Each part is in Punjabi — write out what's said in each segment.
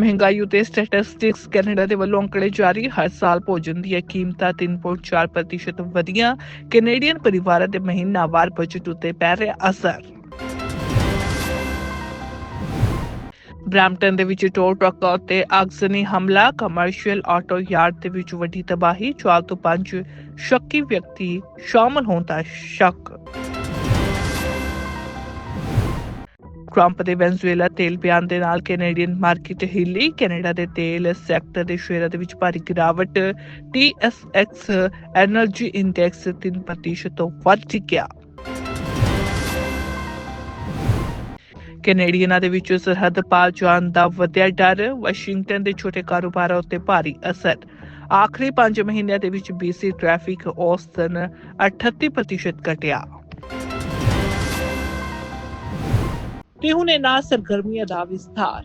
ਮਹਿੰਗਾਈ ਉਤੇ ਸਟੈਟਿਸਟਿਕਸ ਕੈਨੇਡਾ ਦੇ ਵੱਲੋਂ ਅੰਕੜੇ ਜਾਰੀ, ਹਰ ਸਾਲ ਭੋਜਨ ਦੀਆਂ ਕੀਮਤਾਂ 3.4% ਵਧੀਆਂ। ਕੈਨੇਡੀਅਨ ਪਰਿਵਾਰਾਂ ਦੇ ਮਹੀਨਾਵਾਰ ਬਜਟ ਉਤੇ ਪੈ ਰਿਹਾ ਅਸਰ। ਬ੍ਰੈਂਪਟਨ ਦੇ ਵਿੱਚ ਟੋਲ ਟਰੱਕਾਂ ਉੱਤੇ ਅਗਜ਼ਨੀ ਹਮਲਾ ਕਮਰਸ਼ੀਅਲ ਆਟੋ ਯਾਰਡ ਦੇ ਵਿੱਚ ਵੱਡੀ ਤਬਾਹੀ ਚਾਰ ਤੋਂ ਪੰਜ ਸ਼ੱਕੀ ਵਿਅਕਤੀ ਸ਼ਾਮਲ ਹੋਣ ਦਾ ਸ਼ੱਕ। ਟਰੰਪ ਦੇ ਵੈਨਜ਼ੂਏਲਾ ਤੇਲ ਬਿਆਨ ਦੇ ਨਾਲ ਕੈਨੇਡੀਅਨ ਮਾਰਕੀਟ ਹਿੱਲੀ, ਕੈਨੇਡਾ ਦੇ ਤੇਲ ਸੈਕਟਰ ਦੇ ਸ਼ੇਅਰਾਂ ਦੇ ਵਿੱਚ ਭਾਰੀ ਗਿਰਾਵਟ TSX ਐਨਰਜੀ ਇੰਡੈਕਸ 3% ਤੋਂ ਵੱਧ ਗਿਆ ਕੈਨੇਡੀਅਨਾਂ ਦੇ ਵਿੱਚ ਸਰਹੱਦ ਪਾਰ ਜਾਣ ਦਾ ਵਧਿਆ ਡਰ, ਵਾਸ਼ਿੰਗਟਨ ਦੇ ਛੋਟੇ ਕਾਰੋਬਾਰਾਂ ਉੱਤੇ ਭਾਰੀ ਅਸਰ। ਆਖਰੀ 5 ਮਹੀਨਿਆਂ ਦੇ ਵਿੱਚ BC ਟ੍ਰੈਫਿਕ ਔਸਤਨ 38% ਘਟਿਆ। ਤੇ ਹੁਣ ਇਹਨਾਂ ਸਰਗਰਮੀਆਂ ਦਾ ਵਿਸਥਾਰ।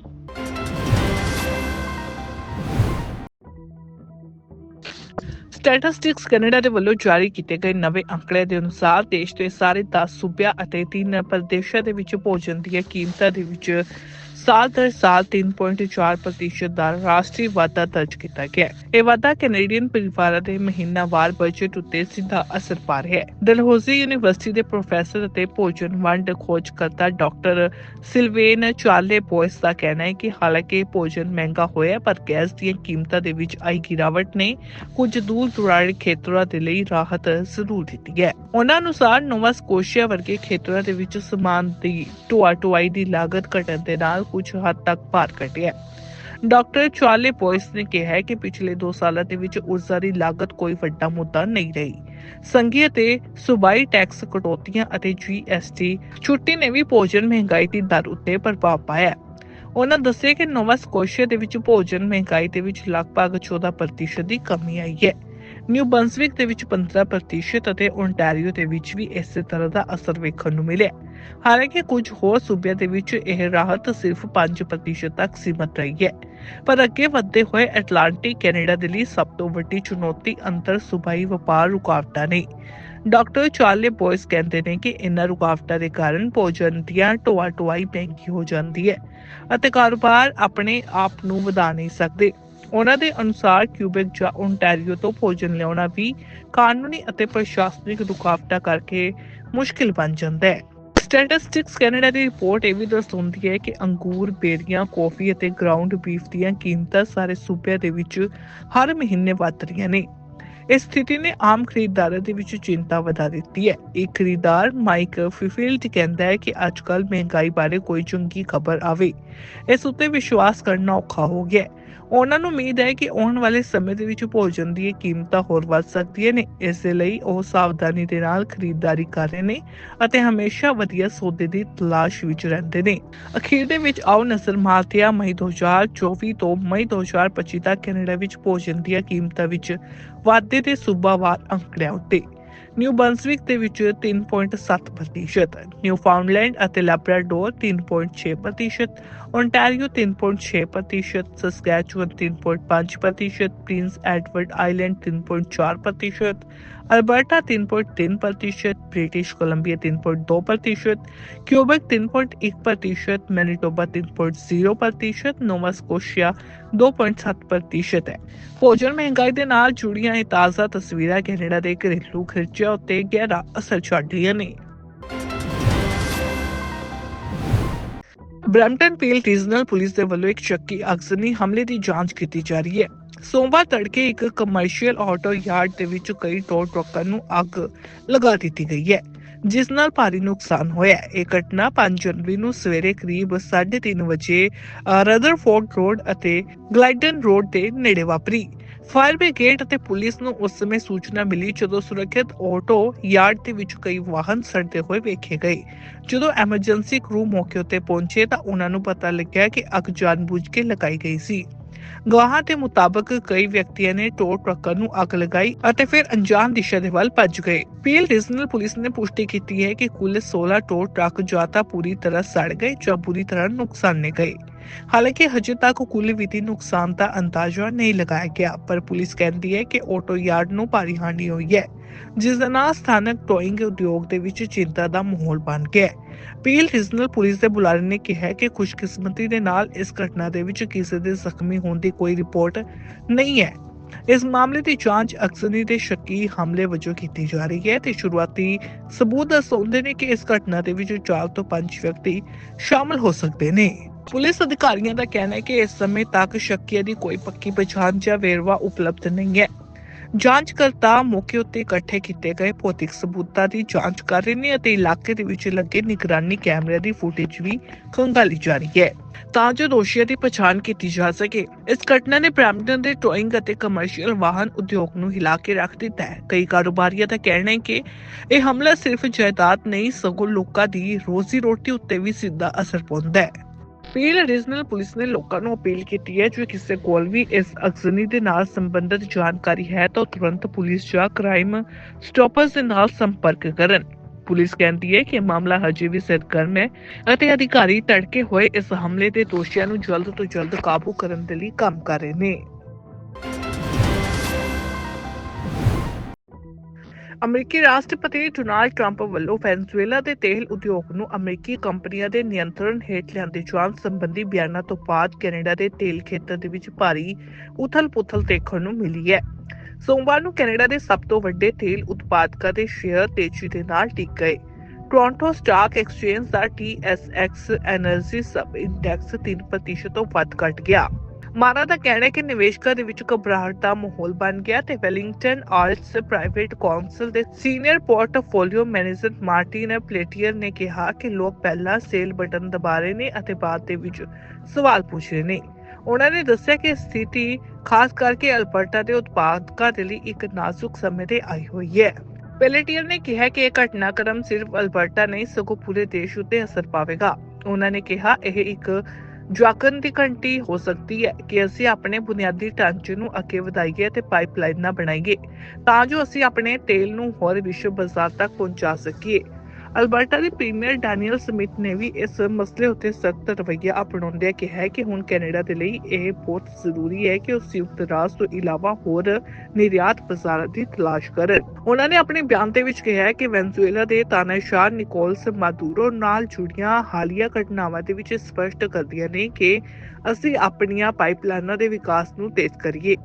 ਸਟੈਟਿਸਟਿਕਸ ਕੈਨੇਡਾ ਦੇ ਵੱਲੋਂ ਜਾਰੀ ਕੀਤੇ ਗਏ ਨਵੇਂ ਅੰਕੜੇ ਦੇ ਅਨੁਸਾਰ ਦੇਸ਼ ਦੇ ਸਾਰੇ 10 ਸੂਬਿਆਂ ਅਤੇ 3 ਪ੍ਰਦੇਸ਼ਾਂ ਦੇ ਵਿੱਚ ਭੋਜਨ ਦੀਆਂ ਕੀਮਤਾਂ ਦੇ ਵਿੱਚ ਸਾਲ ਦਰ ਸਾਲ 3.4% ਦਾ ਰਾਸ਼ਟਰੀ ਵਾਧਾ ਦਰਜ ਕੀਤਾ ਗਿਆ ਹੈ। ਇਹ ਵਾਧਾ ਕੈਨੇਡੀਅਨ ਪਰਿਵਾਰਾਂ ਦੇ ਮਹੀਨਾਵਾਰ ਬਜਟ ਉੱਤੇ ਸਿੱਧਾ ਅਸਰ ਪਾ ਰਿਹਾ ਹੈ ਡਲਹੌਜ਼ੀ ਯੂਨੀਵਰਸਿਟੀ ਦੇ ਪ੍ਰੋਫੈਸਰ ਅਤੇ ਭੋਜਨ ਵੰਡ ਖੋਜਕਰਤਾ ਡਾਕਟਰ ਸਿਲਵੇਨ ਚਾਰਲੇ ਬੋਇਸ ਦਾ ਕਹਿਣਾ ਹੈ ਕਿ ਹਾਲਾਂਕਿ ਭੋਜਨ ਮਹਿੰਗਾ ਹੋਇਆ ਹੈ, ਪਰ ਗੈਸ ਦੀਆਂ ਕੀਮਤਾਂ ਦੇ ਵਿੱਚ ਆਈ ਗਿਰਾਵਟ ਨੇ ਕੁਝ ਦੂਰ ਦੁਰਾਡੇ ਖੇਤਰਾਂ ਦੇ ਲਈ ਰਾਹਤ ਜ਼ਰੂਰ ਦਿੱਤੀ ਹੈ ਉਹਨਾਂ ਅਨੁਸਾਰ ਨੋਵਾ ਸਕੋਸ਼ੀਆ ਵਰਗੇ ਖੇਤਰਾਂ ਦੇ ਵਿੱਚ ਸਮਾਨ ਦੀ ਢੋਆ ਢੁਆਈ ਦੀ ਲਾਗਤ ਘਟਣ ਦੇ ਨਾਲ ਕੁਝ ਹੱਦ ਤੱਕ ਭਾਰ ਘਟਿਆ ਡਾਕਟਰ ਚਾਰਲੇ ਬੋਇਸ ਨੇ ਕਿਹਾ ਕਿ ਪਿਛਲੇ 2 ਸਾਲਾਂ ਦੇ ਵਿੱਚ ਊਰਜਾ ਦੀ ਲਾਗਤ ਕੋਈ ਵੱਡਾ ਮੁੱਦਾ ਨਹੀਂ ਰਹੀ। ਸੰਘੀ ਅਤੇ ਸੂਬਾਈ ਟੈਕਸ ਕਟੌਤੀਆਂ ਅਤੇ ਜੀਐਸਟੀ ਛੁੱਟੀ ਨੇ ਵੀ ਭੋਜਨ ਮਹਿੰਗਾਈ ਦੀ ਦਰ ਉੱਤੇ ਪ੍ਰਭਾਵ ਪਾਇਆ। ਹੈ। ਉਹਨਾਂ ਦੱਸਿਆ ਕਿ ਨੋਵਾ ਸਕੋਸ਼ੀਆ ਦੇ ਵਿੱਚ ਭੋਜਨ ਮਹਿੰਗਾਈ ਦੇ ਵਿੱਚ ਲਗਭਗ 14% ਦੀ ਕਮੀ ਆਈ ਹੈ। ਨਿਊ ਬਨਸਵਿਕ ਦੇ ਵਿੱਚ 15% ਅਤੇ ਓਨਟਾਰੀਓ ਦੇ ਵਿੱਚ ਵੀ ਇਸੇ ਤਰ੍ਹਾਂ ਦਾ ਅਸਰ ਵੇਖਣ ਨੂੰ ਮਿਲਿਆ। ਹਾਲਾਂਕਿ ਕੁਝ ਹੋਰ ਸੂਬਿਆਂ ਦੇ ਵਿੱਚ ਇਹ ਰਾਹਤ ਸਿਰਫ 5% ਤੱਕ ਸੀਮਤ ਰਹੀ ਹੈ। ਪਰ ਅੱਗੇ ਵਧਦੇ ਹੋਏ ਐਟਲਾਂਟਿਕ ਕੈਨੇਡਾ ਦੇ ਲਈ ਸਭ ਤੋਂ ਵੱਡੀ ਚੁਣੌਤੀ ਅੰਤਰ ਸੂਬਾਈ ਵਪਾਰ ਰੁਕਾਵਟਾਂ ਨੇ। ਡਾਕਟਰ ਚਾਰਲੇ ਬੋਇਸ ਕਹਿੰਦੇ ਨੇ ਕਿ ਇਨ੍ਹਾਂ ਰੁਕਾਵਟਾਂ ਦੇ ਕਾਰਨ ਭੋਜਨ ਦੀਆਂ ਢੋਆ ਢੁਆਈ ਮਹਿੰਗੀ ਹੋ ਜਾਂਦੀ ਹੈ ਅਤੇ ਕਾਰੋਬਾਰ ਆਪਣੇ ਆਪ ਨੂੰ ਵਧਾ ਨਹੀਂ ਸਕਦੇ। ਉਹਨਾਂ ਦੇ ਅਨੁਸਾਰ ਕਿਊਬੈਕ ਜਾਂ ਓਨਟਾਰੀਓ ਤੋਂ ਭੋਜਨ ਲਿਆਉਣਾ ਵੀ ਕਾਨੂੰਨੀ ਅਤੇ ਪ੍ਰਸ਼ਾਸਨਿਕ ਰੁਕਾਵਟਾਂ ਕਰਕੇ ਮੁਸ਼ਕਿਲ ਬਣ ਜਾਂਦਾ ਹੈ। ਸਟੈਟਿਸਟਿਕਸ ਕੈਨੇਡਾ ਦੀ ਰਿਪੋਰਟ ਇਹ ਵੀ ਦਰਸਾਉਂਦੀ ਹੈ ਕਿ ਅੰਗੂਰ, ਬੇਰੀਆਂ, ਕੌਫੀ ਅਤੇ ਗਰਾਊਂਡ ਬੀਫ ਦੀਆਂ ਕੀਮਤਾਂ ਸਾਰੇ ਸੂਬਿਆਂ ਦੇ ਵਿੱਚ ਹਰ ਮਹੀਨੇ ਵਧ ਰਹੀਆਂ ਨੇ। ਇਸ ਸਥਿਤੀ ਨੇ ਆਮ ਖਰੀਦਦਾਰਾਂ ਦੇ ਵਿੱਚ ਚਿੰਤਾ ਵਧਾ ਦਿੱਤੀ ਹੈ। ਇੱਕ ਖਰੀਦਦਾਰ ਮਾਈਕ ਫਿਫੀਲਡ ਕਹਿੰਦਾ ਹੈ ਕਿ ਅੱਜਕੱਲ ਮਹਿੰਗਾਈ ਬਾਰੇ ਕੋਈ ਚੰਗੀ ਖਬਰ ਆਵੇ। ਇਸ ਉੱਤੇ ਵਿਸ਼ਵਾਸ ਕਰਨਾ ਔਖਾ ਹੋ ਗਿਆ ਹੈ। ਉਹਨਾਂ ਨੂੰ ਉਮੀਦ ਹੈ ਕਿ ਆਉਣ ਵਾਲੇ ਸਮੇਂ ਦੇ ਵਿੱਚ ਭੋਜਨ ਦੀਆਂ ਕੀਮਤਾਂ ਹੋਰ ਵੱਧ ਸਕਦੀਆਂ ਨੇ। ਇਸ ਦੇ ਲਈ ਉਹ ਸਾਵਧਾਨੀ ਦੇ ਨਾਲ ਖਰੀਦਦਾਰੀ ਕਰ ਰਹੇ ਨੇ ਅਤੇ ਹਮੇਸ਼ਾ ਵਧੀਆ ਸੌਦੇ ਦੀ ਤਲਾਸ਼ ਵਿੱਚ ਰਹਿੰਦੇ ਨੇ। ਅਖੀਰ ਦੇ ਵਿੱਚ ਆਓ ਨਜ਼ਰ ਮਾਰਦੇ ਹਾਂ ਮਈ 2024 ਤੋਂ ਮਈ 2025 ਤੱਕ ਕੈਨੇਡਾ ਵਿੱਚ ਭੋਜਨ ਦੀਆਂ ਕੀਮਤਾਂ ਵਿੱਚ ਵਾਧੇ ਦੇ ਸੂਬਾਵਾਰ ਅੰਕੜਿਆਂ ਉੱਤੇ। ਨਿਊ ਬਨਸਵਿਕ ਦੇ ਵਿੱਚ 3.7% ਨਿਊ ਫਾਊਂਡਲੈਂਡ ਅਤੇ Labrador 3.6% Ontario 3.6% Saskatchewan 3.5% Prince Edward Island 3.4% Alberta 3.3% British Columbia 3.2% Quebec 3.1% Manitoba 3.0% Nova Scotia 2.7% ਹੈ। ਭੋਜਨ ਮਹਿੰਗਾਈ ਦੇ ਨਾਲ ਜੁੜੀਆਂ ਇਹ ਤਾਜ਼ਾ ਤਸਵੀਰਾਂ ਕੈਨੇਡਾ ਦੇ ਘਰੇਲੂ ਖਰਚਿਆਂ ਉੱਤੇ ਗਹਿਰਾ ਅਸਰ ਛੱਡ ਰਹੀਆਂ ਨੇ। ਬ੍ਰੈਂਪਟਨ ਪੀਲ ਰੀਜਨਲ ਪੁਲਿਸ ਦੇ ਵੱਲੋਂ ਇੱਕ ਸ਼ੱਕੀ ਅਗਜ਼ਨੀ ਹਮਲੇ ਦੀ ਜਾਂਚ ਕੀਤੀ ਜਾ ਰਹੀ ਹੈ। ਸੋਮਵਾਰ ਤੜਕੇ ਇੱਕ ਕਮਰਸ਼ੀਅਲ ਆਟੋ ਯਾਰਡ ਦੇ ਵਿੱਚ ਕਈ ਟੋਲ ਟਰੱਕਾਂ ਨੂੰ ਅੱਗ ਲਗਾ ਦਿੱਤੀ ਗਈ ਹੈ, ਜਿਸ ਨਾਲ ਭਾਰੀ ਨੁਕਸਾਨ ਹੋਇਆ ਹੈ। ਇਹ ਘਟਨਾ 5 ਜਨਵਰੀ ਨੂੰ ਸਵੇਰੇ ਕਰੀਬ 3:30 ਵਜੇ ਰਦਰਫੋਰਡ ਰੋਡ ਅਤੇ ਗਲਾਈਡਨ ਰੋਡ ਦੇ ਨੇੜੇ ਵਾਪਰੀ। ਫਾਇਰ ਬ੍ਰਿਗੇਡ ਅਤੇ ਪੁਲਿਸ ਨੂੰ ਉਸ ਸਮੇਂ ਸੂਚਨਾ ਮਿਲੀ ਜਦੋਂ ਸੁਰੱਖਿਅਤ ਆਟੋ ਯਾਰਡ ਦੇ ਵਿੱਚ ਕਈ ਵਾਹਨ ਸੜਦੇ ਹੋਏ ਵੇਖੇ ਗਏ। ਜਦੋਂ ਐਮਰਜੈਂਸੀ ਕਰੂ ਮੌਕੇ ਉੱਤੇ ਪਹੁੰਚੇ ਤਾਂ ਉਹਨਾਂ ਨੂੰ ਪਤਾ ਲੱਗਿਆ ਕਿ ਅੱਗ ਜਾਣਬੁੱਝ ਕੇ ਲਗਾਈ ਗਈ ਸੀ। ਗਵਾਹਾਂ ਦੇ ਮੁਤਾਬਕ ਕਈ ਵਿਅਕਤੀਆਂ ਨੇ ਟੋ ਟਰੱਕਰ ਨੂੰ ਅੱਗ ਲਗਾਈ ਅਤੇ ਫਿਰ ਅਣਜਾਣ ਦਿਸ਼ਾ ਦੇ ਵੱਲ ਭੱਜ ਗਏ। ਪੀਲ ਰੀਜਨਲ ਪੁਲਿਸ ਨੇ ਪੁਸ਼ਟੀ ਕੀਤੀ ਹੈ ਕਿ ਕੁੱਲ 16 ਟੋ ਟਰੱਕ ਜਾਂ ਤਾਂ ਪੂਰੀ ਤਰ੍ਹਾਂ ਸੜ ਗਏ ਜਾਂ ਬੁਰੀ ਤਰ੍ਹਾਂ ਨੁਕਸਾਨੇ ਗਏ। ਹਾਲਾਂਕਿ ਹਜੇ ਤੱਕ ਕੁੱਲ ਵਿੱਤੀ ਨੁਕਸਾਨ ਦਾ ਅੰਦਾਜ਼ਾ ਨਹੀਂ ਲਗਾਇਆ ਗਿਆ, ਪਰ ਪੁਲਿਸ ਕਹਿੰਦੀ ਹੈ ਕਿ ਆਟੋ ਯਾਰਡ ਨੂੰ ਭਾਰੀ ਹਾਨੀ ਹੋਈ ਹੈ, ਜਿਸ ਦੇ ਨਾਲ ਸਥਾਨਕ ਟੋਇੰਗ ਉਦਯੋਗ ਦੇ ਵਿੱਚ ਚਿੰਤਾ ਦਾ ਮਾਹੌਲ ਬਣ ਗਿਆ ਹੈ। ਪੀਲ ਰੀਜਨਲ ਪੁਲਿਸ ਦੇ ਬੁਲਾਰੇ ਨੇ ਕਿਹਾ ਕਿ ਖੁਸ਼ਕਿਸਮਤੀ ਦੇ ਨਾਲ ਇਸ ਘਟਨਾ ਦੇ ਵਿੱਚ ਕਿਸੇ ਦੇ ਜ਼ਖਮੀ ਹੋਣ ਦੀ ਕੋਈ ਰਿਪੋਰਟ ਨਹੀਂ ਹੈ। ਇਸ ਮਾਮਲੇ ਦੀ ਜਾਂਚ ਅਕਸਨੀ ਦੇ ਸ਼ੱਕੀ ਹਮਲੇ ਵਜੋਂ ਕੀਤੀ ਜਾ ਰਹੀ ਹੈ ਤੇ ਸ਼ੁਰੂਆਤੀ ਸਬੂਤ ਦਰਸਾਉਂਦੇ ਨੇ ਕਿ ਇਸ ਘਟਨਾ ਦੇ ਵਿੱਚ 4 ਤੋਂ 5 ਵਿਅਕਤੀ ਸ਼ਾਮਲ ਹੋ ਸਕਦੇ ਨੇ। ਪੁਲਿਸ ਅਧਿਕਾਰੀਆਂ ਦਾ ਕਹਿਣਾ ਹੈ ਕਿ ਇਸ ਸਮੇਂ ਤੱਕ ਸ਼ੱਕੀਆਂ ਦੀ ਕੋਈ ਪੱਕੀ ਪਛਾਣ ਜਾਂ ਵੇਰਵਾ ਉਪਲਬਧ ਨਹੀਂ ਹੈ। ਜਾਂਚਕਰਤਾ ਮੌਕੇ ਉੱਤੇ ਇਕੱਠੇ ਕੀਤੇ ਗਏ ਭੌਤਿਕ ਸਬੂਤਾਂ ਦੀ ਜਾਂਚ ਕਰ ਰਹੇ ਨੇ ਅਤੇ ਇਲਾਕੇ ਦੇ ਵਿੱਚ ਲੱਗੇ ਨਿਗਰਾਨੀ ਕੈਮਰੇ ਦੀ ਫੁਟੇਜ ਵੀ ਖੰਗਾਲੀ ਜਾ ਰਹੀ ਹੈ। ਤਾਂ ਜੋ ਦੋਸ਼ੀਆਂ ਦੀ ਪਛਾਣ ਕੀਤੀ ਜਾ ਸਕੇ, ਇਸ ਘਟਨਾ ਨੇ ਬ੍ਰੈਂਪਟਨ ਦੇ ਟੋਇੰਗ ਅਤੇ ਕਮਰਸ਼ੀਅਲ ਵਾਹਨ ਉਦਯੋਗ ਨੂੰ ਹਿਲਾ ਕੇ ਰੱਖ ਦਿੱਤਾ ਹੈ। ਕਈ ਕਾਰੋਬਾਰੀਆਂ ਦਾ ਕਹਿਣਾ ਹੈ ਕਿ ਇਹ ਹਮਲਾ ਸਿਰਫ ਜਾਇਦਾਦ ਨਹੀਂ, ਸਗੋਂ ਲੋਕਾਂ ਦੀ ਰੋਜ਼ੀ ਰੋਟੀ ਉੱਤੇ ਵੀ ਸਿੱਧਾ ਅਸਰ ਪਾਉਂਦਾ ਹੈ। ਪੀਲ ਰੀਜਨਲ ਪੁਲਿਸ ਨੇ ਲੋਕਾਂ ਨੂੰ ਅਪੀਲ ਕੀਤੀ ਹੈ, ਜੋ ਕਿਸੇ ਕੋਲ ਵੀ ਇਸ ਅਗਜ਼ਨੀ ਦੇ ਨਾਲ ਸੰਬੰਧਿਤ ਜਾਣਕਾਰੀ ਹੈ, ਤਾਂ ਤੁਰੰਤ ਪੁਲਿਸ ਜਾਂ ਕ੍ਰਾਈਮ ਸਟਾਪਰਸ ਦੇ ਨਾਲ ਸੰਪਰਕ ਕਰਨ। ਪੁਲਿਸ ਕਹਿੰਦੀ ਹੈ ਕਿ ਮਾਮਲਾ ਹਜੇ ਵੀ ਸਰਗਰਮ ਹੈ ਅਤੇ ਅਧਿਕਾਰੀ ਤੜਕੇ ਹੋਏ ਇਸ ਹਮਲੇ ਦੇ ਦੋਸ਼ੀਆਂ ਨੂੰ ਜਲਦ ਤੋਂ ਜਲਦ ਕਾਬੂ ਕਰਨ ਦੇ ਲਈ ਕੰਮ ਕਰ ਰਹੇ ਨੇ। ਅਮਰੀਕੀ ਰਾਸ਼ਟਰਪਤੀ ਡੋਨਾਲਡ ਟਰੰਪ ਵੱਲੋਂ ਵੈਨਜ਼ੂਏਲਾ ਦੇ ਤੇਲ ਉਦਯੋਗ ਨੂੰ ਅਮਰੀਕੀ ਕੰਪਨੀਆਂ ਦੇ ਨਿਯੰਤਰਣ ਹੇਠ ਲਿਆਂਦੇ ਜਾਣ ਸੰਬੰਧੀ ਬਿਆਨਾਂ ਤੋਂ ਬਾਅਦ ਕੈਨੇਡਾ ਦੇ ਤੇਲ ਖੇਤਰ ਦੇ ਵਿੱਚ ਭਾਰੀ ਉਥਲ-ਪੁਥਲ ਦੇਖਣ ਨੂੰ ਮਿਲੀ ਹੈ। ਸੋਮਵਾਰ ਨੂੰ ਕੈਨੇਡਾ ਦੇ ਸਭ ਤੋਂ ਵੱਡੇ ਤੇਲ ਉਤਪਾਦਕਾਂ ਦੇ ਸ਼ੇਅਰ ਤੇਜ਼ੀ ਦੇ ਨਾਲ ਟਿਕ ਗਏ। ਟੋਰਾਂਟੋ ਸਟਾਕ ਐਕਸਚੇਂਜ ਦਾ TSX ਐਨਰਜੀ ਸਬ ਇੰਡੈਕਸ 3% ਤੋਂ ਵੱਧ ਘਟ ਗਿਆ। ਮਾਰਾ ਦਾ ਕਹਿਣਾ ਹੈ ਕਿ ਨਿਵੇਸ਼ਕਾਂ ਦੇ ਵਿੱਚ ਘਬਰਾਹਟ ਦਾ ਮਾਹੌਲ ਬਣ ਗਿਆ ਤੇ ਵੈਲਿੰਗਟਨ ਆਲਟਸ ਪ੍ਰਾਈਵੇਟ ਕਾਉਂਸਲ ਦੇ senior portfolio manager Martin Pelletier ਨੇ ਕਿਹਾ ਕਿ ਲੋਕ ਪਹਿਲਾਂ ਸੇਲ ਬਟਨ ਦਬਾ ਰਹੇ ਨੇ ਅਤੇ ਬਾਅਦ ਦੇ ਵਿੱਚ ਸਵਾਲ ਪੁੱਛ ਰਹੇ ਨੇ। ਉਹਨਾਂ ਨੇ ਦੱਸਿਆ ਕਿ ਸਥਿਤੀ ਖਾਸ ਕਰਕੇ ਅਲਬਰਟਾ ਦੇ ਉਤਪਾਦਕਾਂ ਦੇ ਲਈ ਇੱਕ ਨਾਜ਼ੁਕ ਸਮੇਂ ਤੇ ਆਈ ਹੋਈ ਹੈ। ਪੈਲੇਟੀਅਰ ਨੇ ਕਿਹਾ ਕਿ ਇਹ ਘਟਨਾਕ੍ਰਮ ਸਿਰਫ ਅਲਬਰਟਾ ਨਹੀਂ, ਸਗੋਂ ਪੂਰੇ ਦੇਸ਼ ਉੱਤੇ ਅਸਰ ਪਾਵੇਗਾ। ਉਹਨਾਂ ਨੇ ਕਿਹਾ, ਇਹ ਇੱਕ ਜਾਗਣ ਦੀ ਘੰਟੀ ਹੋ ਸਕਦੀ ਹੈ ਕਿ ਅਸੀਂ ਆਪਣੇ ਬੁਨਿਆਦੀ ਢਾਂਚੇ ਨੂੰ ਅੱਗੇ ਵਧਾਈਏ ਤੇ ਪਾਈਪਲਾਈਨਾਂ ਬਣਾਈਏ, ਤਾਂ ਜੋ ਅਸੀਂ ਆਪਣੇ ਤੇਲ ਨੂੰ ਹੋਰ ਵਿਸ਼ਵ ਬਾਜ਼ਾਰ ਤੱਕ ਪਹੁੰਚਾ ਸਕੀਏ। ਅਲਬਰਟਾ ਦੇ ਪ੍ਰੀਮੀਅਰ ਡੈਨੀਅਲ ਸਮਿਥ ਨੇ ਵੀ ਇਸ ਮਸਲੇ ਉੱਤੇ ਸਖਤ ਰਵੱਈਆ ਅਪਣਾਉਂਦਿਆਂ ਕਿਹਾ ਹੈ ਕਿ ਹੁਣ ਕੈਨੇਡਾ ਦੇ ਲਈ ਇਹ ਬਹੁਤ ਜ਼ਰੂਰੀ ਹੈ ਕਿ ਉਹ ਸੰਯੁਕਤ ਰਾਜ ਤੋਂ ਇਲਾਵਾ ਹੋਰ ਨਿਰਯਾਤ ਬਾਜ਼ਾਰਾਂ ਦੀ ਤਲਾਸ਼ ਕਰਨ। ਉਹਨਾਂ ਨੇ ਆਪਣੇ ਬਿਆਨ ਦੇ ਵਿੱਚ ਕਿਹਾ ਹੈ ਕਿ ਵੈਨਜ਼ੂਏਲਾ ਦੇ ਤਾਨਾਸ਼ਾਹ ਨਿਕੋਲਸ ਮਾਦੂਰੋ ਨਾਲ ਜੁੜੀਆਂ ਹਾਲੀਆ ਘਟਨਾਵਾਂ ਦੇ ਵਿੱਚ ਸਪਸ਼ਟ ਕਰਦੀਆਂ ਨੇ ਕਿ ਅਸੀਂ ਆਪਣੀਆਂ ਪਾਈਪਲਾਈਨਾਂ ਦੇ ਵਿਕਾਸ ਨੂੰ ਤੇਜ਼ ਕਰੀਏ।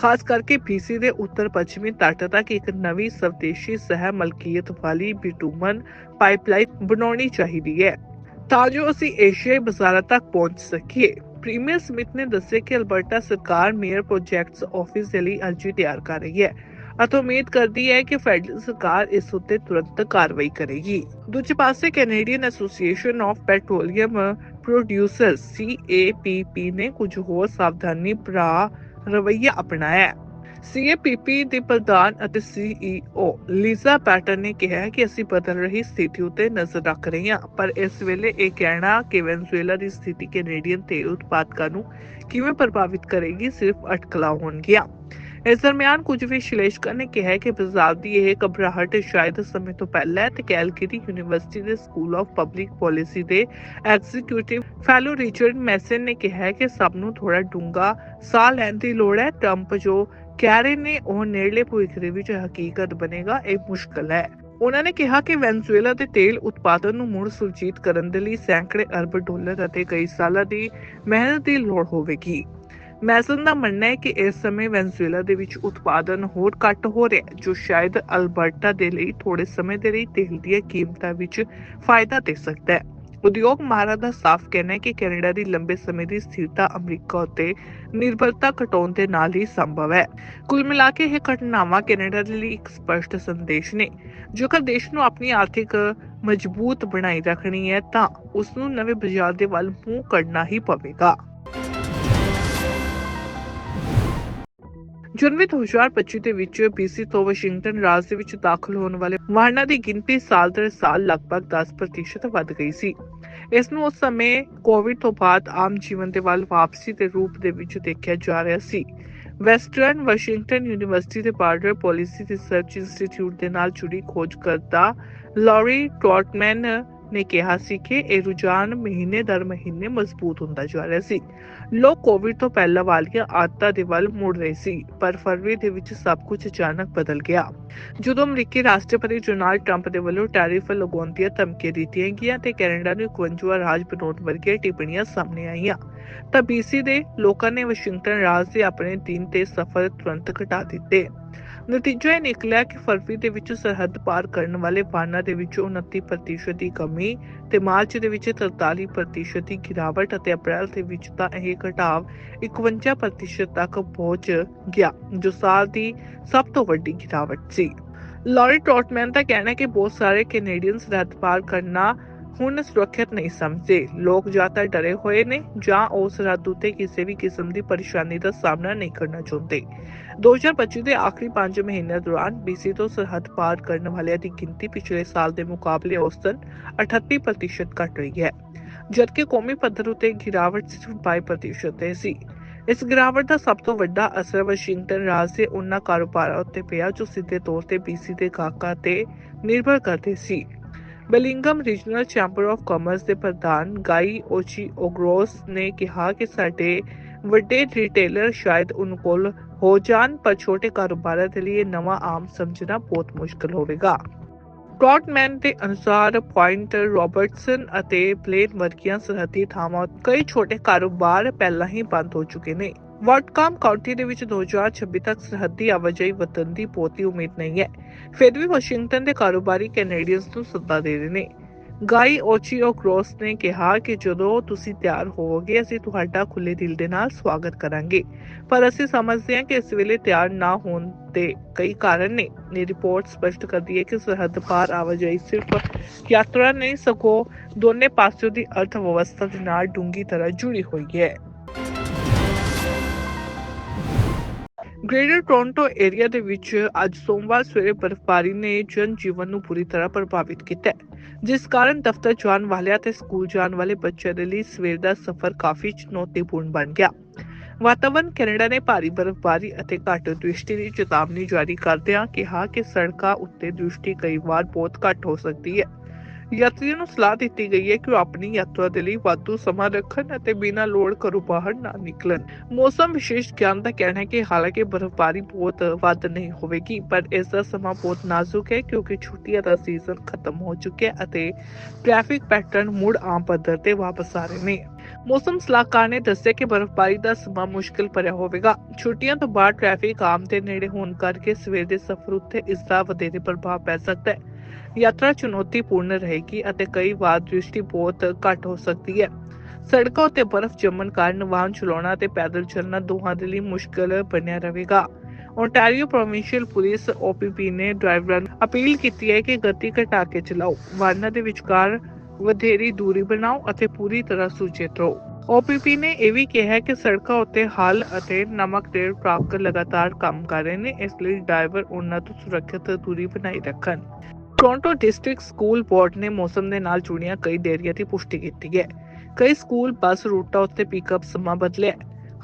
ਖਾਸ ਕਰਕੇ BC ਦੇ ਉੱਤਰ ਪੱਛਮੀ ਤੱਟ ਤੱਕ ਇੱਕ ਨਵੀਂ ਸਵਦੇਸ਼ੀ ਸਹਿ ਮਲਕੀਅਤ ਵਾਲੀ ਬਿਟੂਮਨ ਪਾਈਪਲਾਈਨ ਬਣਾਉਣੀ ਚਾਹੀਦੀ ਹੈ। ਤਾਂ ਜੋ ਅਸੀਂ ਏਸ਼ੀਆਈ ਬਾਜ਼ਾਰਾਂ ਤੱਕ ਪਹੁੰਚ ਸਕੀਏ। ਪ੍ਰੀਮੀਅਰ ਸਮਿਥ ਨੇ ਦੱਸਿਆ ਕਿ ਅਲਬਰਟਾ ਸਰਕਾਰ ਮੇਅਰ ਪ੍ਰੋਜੈਕਟਸ ਆਫਿਸ ਦੇ ਲਈ ਅਰਜ਼ੀ ਤਿਆਰ ਕਰ ਰਹੀ ਹੈ ਅਤੇ ਉਮੀਦ ਕਰਦੀ ਹੈ ਕਿ ਫੈਡਰਲ ਸਰਕਾਰ ਇਸ ਉੱਤੇ ਤੁਰੰਤ ਕਾਰਵਾਈ ਕਰੇਗੀ। ਦੂਜੇ ਪਾਸੇ Canadian Association of Petroleum Producers CAPP ਨੇ ਕੁਝ ਹੋਰ ਸਾਵਧਾਨੀ ਭਰਾ ਰਵੱਈਆ ਅਪਣਾਇਆ ਹੈ। ਦੇ ਪ੍ਰਧਾਨ ਅਤੇ CEO ਲੀਜ਼ਾ ਪੈਟਨ ਨੇ ਕਿਹਾ ਕਿ ਅਸੀਂ ਬਦਲ ਰਹੀ ਸਥਿਤੀ ਉਤੇ ਨਜ਼ਰ ਰੱਖ ਰਹੇ ਹਾਂ, ਪਰ ਇਸ ਵੇਲੇ ਇਹ ਕਹਿਣਾ ਕਿ ਵੈਨਜ਼ੂਏਲਾ ਦੀ ਸਥਿਤੀ ਕੈਨੇਡੀਅਨ ਤੇਲ ਉਤਪਾਦਕਾਂ ਨੂੰ ਕਿਵੇਂ ਪ੍ਰਭਾਵਿਤ ਕਰੇਗੀ ਸਿਰਫ ਅਟਕਲਾ ਹੋਣ ਹੋਣਗੀਆਂ। ਇਸ ਦਰਮਿਆਨ ਕੁਝ ਵਿਸ਼ਲੇਸ਼ਕਾਂ ਨੇ ਕਿਹਾ ਕਿ ਬਾਜ਼ਾਰ ਦੀ ਇਹ ਘਬਰਾਹਟ ਸ਼ਾਇਦ ਸਮੇਂ ਤੋਂ ਪਹਿਲਾਂ ਹੈ ਤੇ ਕੈਲਗਰੀ ਯੂਨੀਵਰਸਿਟੀ ਦੇ ਸਕੂਲ ਆਫ ਪਬਲਿਕ ਪਾਲਿਸੀ ਦੇ ਐਗਜ਼ੀਕਿਊਟਿਵ ਫੈਲੋ ਰਿਚਰਡ ਮੈਸਨ ਨੇ ਕਿਹਾ ਕਿ ਸਭ ਨੂੰ ਥੋੜਾ ਡੂੰਗਾ ਸਾਹ ਲੈਣ ਦੀ ਲੋੜ ਹੈ। ਟਰੰਪ ਜੋ ਕਹਿ ਰਹੇ ਨੇ, ਉਹ ਨੇੜਲੇ ਭਵਿੱਖ ਦੇ ਵਿੱਚ ਹਕੀਕਤ ਬਣੇਗਾ, ਇਹ ਮੁਸ਼ਕਲ ਹੈ। ਉਹਨਾਂ ਨੇ ਕਿਹਾ ਕਿ ਵੈਨਜ਼ੂਏਲਾ ਦੇ ਤੇਲ ਉਤਪਾਦਨ ਨੂੰ ਮੁੜ ਸੁਰਜੀਤ ਕਰਨ ਦੇ ਲਈ ਸੈਂਕੜੇ ਅਰਬ ਡਾਲਰ ਅਤੇ ਕਈ ਸਾਲਾਂ ਦੀ ਮਿਹਨਤ ਦੀ ਲੋੜ ਹੋਵੇਗੀ। ਮੈਸਨ ਦਾ ਮੰਨਣਾ ਹੈ ਕਿ ਇਸ ਸਮੇਂ ਵੈਨਜ਼ੂਏਲਾ ਦੇ ਵਿੱਚ ਉਤਪਾਦਨ ਹੋਰ ਘੱਟ ਹੋ ਰਿਹਾ ਹੈ, ਜੋ ਸ਼ਾਇਦ ਅਲਬਰਟਾ ਦੇ ਲਈ ਥੋੜੇ ਸਮੇਂ ਦੇ ਲਈ ਤੇਲ ਦੀਆਂ ਕੀਮਤਾਂ ਵਿੱਚ ਫਾਇਦਾ ਦੇ ਸਕਦਾ ਹੈ। ਉਦਯੋਗ ਮਾਹਰਾਂ ਦਾ ਸਾਫ਼ ਕਹਿਣਾ ਹੈ ਕਿ ਕੈਨੇਡਾ ਦੀ ਲੰਬੇ ਸਮੇਂ ਦੀ ਸਥਿਰਤਾ ਅਮਰੀਕਾ ਉੱਤੇ ਨਿਰਭਰਤਾ ਘਟਾਉਣ ਦੇ ਨਾਲ ਹੀ ਸੰਭਵ ਹੈ। ਕੁੱਲ ਮਿਲਾ ਕੇ ਇਹ ਘਟਨਾਵਾਂ ਕੈਨੇਡਾ ਦੇ ਲਈ ਇੱਕ ਸਪਸ਼ਟ ਸੰਦੇਸ਼ ਨੇ। ਜੇਕਰ ਦੇਸ਼ ਨੂੰ ਆਪਣੀ ਆਰਥਿਕ ਮਜ਼ਬੂਤ ਬਣਾਈ ਰੱਖਣੀ ਹੈ ਤਾਂ ਉਸ ਨੂੰ ਨਵੇਂ ਬਾਜ਼ਾਰ ਦੇ ਵੱਲ ਮੂੰਹ ਕਰਨਾ ਹੀ ਪਵੇਗਾ। ਜਨਵਰੀ 2025 ਦੇ ਵਿੱਚ BC ਤੋਂ ਵਾਸ਼ਿੰਗਟਨ ਰਾਜ ਦੇ ਵਿੱਚ ਦਾਖਲ ਹੋਣ ਵਾਲੇ ਵਾਹਨਾਂ ਦੀ ਗਿਣਤੀ ਸਾਲ ਦਰ ਸਾਲ ਲਗਭਗ 10% ਵੱਧ ਗਈ ਸੀ। ਇਸ ਨੂੰ ਉਸ ਸਮੇਂ ਕੋਵਿਡ ਤੋਂ ਬਾਅਦ ਆਮ ਜੀਵਨ ਦੇ ਵੱਲ ਵਾਪਸੀ ਦੇ ਰੂਪ ਦੇ ਵਿੱਚ ਦੇਖਿਆ ਜਾ ਰਿਹਾ ਸੀ। ਵੈਸਟਰਨ ਵਾਸ਼ਿੰਗਟਨ ਯੂਨੀਵਰਸਿਟੀ ਦੇ ਬਾਰਡਰ ਪਾਲਿਸੀ ਰਿਸਰਚ ਇੰਸਟੀਚਿਊਟ ਦੇ ਨਾਲ ਜੁੜੀ ਖੋਜ ਕਰਤਾ ਲੌਰੀ ਟ੍ਰੌਟਮੈਨ ਨੇ ਕਿਹਾ ਸੀ ਕਿ ਇਹ ਰੁਝਾਨ ਮਹੀਨੇ ਦਰ ਮਹੀਨੇ ਮਜ਼ਬੂਤ ਹੁੰਦਾ ਜਾ ਰਿਹਾ ਸੀ। ਲੋਕ ਕੋਵਿਡ ਤੋਂ ਪਹਿਲਾਂ ਵਾਲੀਆਂ ਆਦਤਾਂ ਦੇ ਵੱਲ ਮੁੜ ਰਹੇ ਸੀ, ਪਰ ਫਰਵਰੀ ਦੇ ਵਿੱਚ ਸਭ ਕੁਝ ਅਚਾਨਕ ਬਦਲ ਗਿਆ। ਜਦੋਂ ਅਮਰੀਕੀ ਰਾਸ਼ਟਰਪਤੀ ਡੋਨਾਲਡ ਟਰੰਪ ਦੇ ਵੱਲੋਂ ਟੈਰਿਫ ਲਗਾਉਣ ਦੀਆਂ ਧਮਕੀਆਂ ਦਿੱਤੀਆਂ ਗਈਆਂ ਤੇ ਕੈਨੇਡਾ ਨੂੰ 51 ਰਾਜ ਬਣਾਉਣ ਵਰਗੀਆਂ ਟਿੱਪਣੀਆਂ ਸਾਹਮਣੇ ਆਈਆਂ, ਤਾਂ ਬੀਸੀ ਦੇ ਲੋਕਾਂ ਨੇ ਵਾਸ਼ਿੰਗਟਨ ਰਾਜ ਦੇ ਆਪਣੇ ਦਿਨ ਤੇ ਸਫ਼ਰ ਤੁਰੰਤ ਘਟਾ ਦਿੱਤੇ। ਨਤੀਜਾ ਇਹ ਨਿਕਲਿਆ ਕਿ ਫਰਵਰੀ ਦੇ ਵਿੱਚ ਸਰਹੱਦ ਪਾਰ ਕਰਨ ਵਾਲੇ ਵਾਹਨਾਂ ਦੇ ਵਿੱਚ 29% ਦੀ ਕਮੀ ਤੇ ਮਾਰਚ ਦੇ ਵਿੱਚ 43% ਦੀ ਗਿਰਾਵਟ ਅਤੇ ਅਪ੍ਰੈਲ ਦੇ ਵਿੱਚ ਤਾਂ ਇਹ ਘਟਾਵ 51% ਤੱਕ ਪਹੁੰਚ ਗਿਆ, ਜੋ ਸਾਲ ਦੀ ਸਭ ਤੋਂ ਵੱਡੀ ਗਿਰਾਵਟ ਸੀ। ਲੌਰੀ ਟ੍ਰੌਟਮੈਨ ਦਾ ਕਹਿਣਾ ਹੈ ਕਿ ਬਹੁਤ ਸਾਰੇ ਕੈਨੇਡੀਅਨ ਸਰਹੱਦ ਪਾਰ ਕਰਨਾ ਹੁਣ ਸੁਰੱਖਿਅਤ ਨਹੀਂ ਸਮਝਦੇ। ਲੋਕ ਜਾਂ ਤਾਂ ਡਰੇ ਹੋਏ ਨੇ ਜਾਂ ਉਹ ਸਰਹੱਦ ਉੱਤੇ ਕਿਸੇ ਵੀ ਕਿਸਮ ਦੀ ਪਰੇਸ਼ਾਨੀ ਦਾ ਸਾਹਮਣਾ ਨਹੀਂ ਕਰਨਾ ਚਾਹੁੰਦੇ। 2025 ਦੇ ਆਖਰੀ 5 ਮਹੀਨਿਆਂ ਦੌਰਾਨ BC ਤੋਂ ਸਰਹੱਦ ਪਾਰ ਕਰਨ ਵਾਲਿਆਂ ਦੀ ਗਿਣਤੀ ਪਿਛਲੇ ਸਾਲ ਦੇ ਮੁਕਾਬਲੇ ਔਸਤਨ 38% ਘਟ ਰਹੀ ਹੈ, ਜਦਕਿ ਕੌਮੀ ਪੱਧਰ ਉਤੇ ਗਿਰਾਵਟ ਸਿਰਫ 22% ਤੇ ਸੀ। ਇਸ ਗਿਰਾਵਟ ਦਾ ਸਭ ਤੋਂ ਵੱਡਾ ਅਸਰ ਵਾਸ਼ਿੰਗਟਨ ਰਾਜ ਦੇ ਉਹਨਾਂ ਕਾਰੋਬਾਰਾਂ ਉੱਤੇ ਪਿਆ ਜੋ ਸਿੱਧੇ ਤੌਰ ਤੇ BC ਦੇ ਗਾਹਕਾਂ ਤੇ ਨਿਰਭਰ ਕਰਦੇ ਸੀ। Bellingham regional chamber of commerce ਦੇ ਪ੍ਰਧਾਨ ਗਾਈ ਓਚੀ ਓਗਰੋਸ ਨੇ ਕਿਹਾ ਕਿ ਸਾਡੇ ਵੱਡੇ ਰਿਟੇਲਰ ਸ਼ਾਇਦ ਉਹਨਾਂ ਕੋਲ ਹੋ ਜਾਣ, ਪਰ ਛੋਟੇ ਕਾਰੋਬਾਰਾਂ ਦੇ ਲਈ ਨਵਾਂ ਆਮ ਸਮਝਣਾ ਬਹੁਤ ਮੁਸ਼ਕਲ ਹੋਵੇਗਾ। ਟ੍ਰੌਟਮੈਨ ਦੇ ਅਨੁਸਾਰ ਪੁਆਇੰਟ ਰਾਬਰਟਸਨ ਅਤੇ ਪਲੇਨ ਵਰਗੀਆਂ ਸਰਹੱਦੀ ਥਾਵਾਂ ਕਈ ਛੋਟੇ ਕਾਰੋਬਾਰ ਪਹਿਲਾਂ ਹੀ ਬੰਦ ਹੋ ਚੁੱਕੇ ਨੇ। ਵਾਟਕਾਮ ਕਾਉਂਟੀ ਦੇ ਵਿੱਚ 2026 ਤੱਕ ਸਰਹੱਦੀ ਆਵਾਜਾਈ ਵਧਣ ਦੀ ਬਹੁਤੀ ਉਮੀਦ ਨਹੀਂ ਹੈ। ਫਿਰ ਵੀ ਵਾਸ਼ਿੰਗਟਨ ਦੇ ਕਾਰੋਬਾਰੀ ਕੈਨੇਡੀਅਨਸ ਨੂੰ ਸੱਦਾ ਦੇ ਰਹੇ ਨੇ। ਗਾਈ ਓਚੀਓ ਕ੍ਰੋਸ ਨੇ ਕਿਹਾ ਕਿ ਜਦੋਂ ਤੁਸੀਂ ਤਿਆਰ ਹੋਵੋਗੇ, ਅਸੀਂ ਤੁਹਾਡਾ ਖੁੱਲੇ ਦਿਲ ਦੇ ਨਾਲ ਸਵਾਗਤ ਕਰਾਂਗੇ। ਪਰ ਅਸੀਂ ਸਮਝਦੇ ਹਾਂ ਕਿ ਇਸ ਵੇਲੇ ਤਿਆਰ ਨਾ ਹੋਣ ਦੇ ਕਈ ਕਾਰਨ ਨੇ। ਇਹ ਰਿਪੋਰਟ ਸਪਸ਼ਟ ਕਰਦੀ ਹੈ ਕਿ ਸਰਹੱਦ ਪਾਰ ਆਵਾਜਾਈ ਸਿਰਫ ਯਾਤਰਾ ਨਹੀਂ ਸਕੋ ਦੋਨੇ ਪਾਸਿਆਂ ਦੀ ਅਰਥ ਵਿਵਸਥਾ ਦੇ ਨਾਲ ਡੂੰਗੀ ਤਰ੍ਹਾਂ ਜੁੜੀ ਹੋਈ ਹੈ। ਗ੍ਰੇਟਰ ਟੋਰਾਂਟੋ ਏਰੀਆ ਦੇ ਵਿੱਚ ਅੱਜ ਸੋਮਵਾਰ ਸਵੇਰੇ ਬਰਫ਼ਬਾਰੀ ਨੇ ਜਨ ਜੀਵਨ ਨੂੰ ਪੂਰੀ ਤਰ੍ਹਾਂ ਪ੍ਰਭਾਵਿਤ ਕੀਤਾ ਜਿਸ ਕਾਰਨ ਦਫ਼ਤਰ ਜਾਣ ਵਾਲਿਆਂ ਤੇ ਸਕੂਲ ਜਾਣ ਵਾਲੇ ਬੱਚਿਆਂ ਦੇ ਲਈ ਸਵੇਰ ਦਾ ਸਫ਼ਰ ਕਾਫੀ ਚੁਣੌਤੀਪੂਰਨ ਬਣ ਗਿਆ। ਵਾਤਾਵਰਣ ਕੈਨੇਡਾ ਨੇ ਭਾਰੀ ਬਰਫ਼ਬਾਰੀ ਅਤੇ ਘੱਟ ਦ੍ਰਿਸ਼ਟੀ ਦੀ ਚੇਤਾਵਨੀ ਜਾਰੀ ਕਰਦਿਆਂ ਕਿਹਾ ਕਿ ਸੜਕਾਂ ਉੱਤੇ ਦ੍ਰਿਸ਼ਟੀ ਕਈ ਵਾਰ ਬਹੁਤ ਘੱਟ ਹੋ ਸਕਦੀ ਹੈ। ਯਾਤਰੀਆਂ ਨੂੰ ਸਲਾਹ ਦਿੱਤੀ ਗਈ ਹੈ ਕਿ ਉਹ ਆਪਣੀ ਯਾਤਰਾ ਦੇ ਲਈ ਵਾਧੂ ਸਮਾਂ ਰੱਖਣ ਅਤੇ ਬਿਨਾਂ ਲੋੜ ਘਰੋਂ ਬਾਹਰ ਨਾ ਨਿਕਲਣ। ਮੌਸਮ ਵਿਸ਼ੇਸ਼ ਗਿਆਨ ਦਾ ਕਹਿਣਾ ਹੈ ਕਿ ਹਾਲਾਂਕਿ ਬਰਫ਼ਬਾਰੀ ਬਹੁਤ ਵੱਧ ਨਹੀਂ ਹੋਵੇਗੀ, ਪਰ ਇਸ ਦਾ ਸਮਾਂ ਬਹੁਤ ਨਾਜ਼ੁਕ ਹੈ ਕਿਉਂਕਿ ਛੁੱਟੀਆਂ ਦਾ ਸੀਜ਼ਨ ਖਤਮ ਹੋ ਚੁੱਕਿਆ ਅਤੇ ਟ੍ਰੈਫਿਕ ਪੈਟਰਨ ਮੁੜ ਆਮ ਪੱਧਰ ਤੇ ਵਾਪਸ ਆ ਰਹੇ ਨੇ। ਮੌਸਮ ਸਲਾਹਕਾਰ ਨੇ ਦੱਸਿਆ ਕਿ ਬਰਫ਼ਬਾਰੀ ਦਾ ਸਮਾਂ ਮੁਸ਼ਕਲ ਭਰਿਆ ਹੋਵੇਗਾ। ਛੁੱਟੀਆਂ ਤੋਂ ਬਾਅਦ ਟ੍ਰੈਫਿਕ ਆਮ ਦੇ ਨੇੜੇ ਹੋਣ ਕਰਕੇ ਸਵੇਰ ਦੇ ਸਫ਼ਰ ਉੱਤੇ ਇਸ ਦਾ ਵਧੇਰੇ ਪ੍ਰਭਾਵ ਪੈ ਸਕਦਾ ਹੈ। ਯਾਤਰਾ ਚੁਣੌਤੀਪੂਰਨ ਰਹੇਗੀ ਅਤੇ ਕਈ ਵਾਰ ਦ੍ਰਿਸ਼ਟੀ ਬਹੁਤ ਘੱਟ ਹੋ ਸਕਦੀ ਹੈ। ਸੜਕਾਂ ਉੱਤੇ ਬਰਫ਼ ਜੰਮਣ ਕਾਰਨ ਵਾਹਨ ਚਲਾਉਣਾ ਤੇ ਪੈਦਲ ਚੱਲਣਾ ਦੋਹਾਂ ਦੇ ਲਈ ਮੁਸ਼ਕਲ ਬਣਿਆ ਰਹੇਗਾ। ਓਨਟਾਰੀਓ ਪ੍ਰੋਵਿੰਸ਼ੀਅਲ ਪੁਲਿਸ OPP ਨੇ ਡਰਾਈਵਰਾਂ ਨੂੰ ਅਪੀਲ ਕੀਤੀ ਹੈ ਕਿ ਗਤੀ ਘਟਾ ਕੇ ਚਲਾਓ। ਵਾਹਨਾਂ ਦੇ ਵਿਚਕਾਰ ਵਧੇਰੀ ਦੂਰੀ ਬਣਾਓ ਅਤੇ ਪੂਰੀ ਤਰ੍ਹਾਂ ਸੁਚੇਤ ਰਹੋ। OPP ਨੇ ਇਹ ਵੀ ਕਿਹਾ ਹੈ ਕਿ ਸੜਕਾਂ ਉੱਤੇ ਹਲ ਅਤੇ ਨਮਕ ਦੇ ਪ੍ਰਾਪਤ ਲਗਾਤਾਰ ਕੰਮ ਕਰ ਰਹੇ ਨੇ, ਇਸ ਲਈ ਡਰਾਈਵਰ ਉਹਨਾਂ ਤੋਂ ਸੁਰੱਖਿਅਤ ਦੂਰੀ ਬਣਾਈ ਰੱਖਣ। ਟੋਰਾਂਟੋ ਡਿਸਟ੍ਰਿਕਟ ਸਕੂਲ ਬੋਰਡ ਨੇ ਮੌਸਮ ਦੇ ਨਾਲ ਜੁੜੀਆਂ ਕਈ ਦੇਰੀਆਂ ਦੀ ਪੁਸ਼ਟੀ ਕੀਤੀ ਹੈ। ਕਈ ਸਕੂਲ ਬੱਸ ਰੂਟਾਂ ਉੱਤੇ ਪਿਕਅਪ ਸਮਾਂ ਬਦਲਿਆ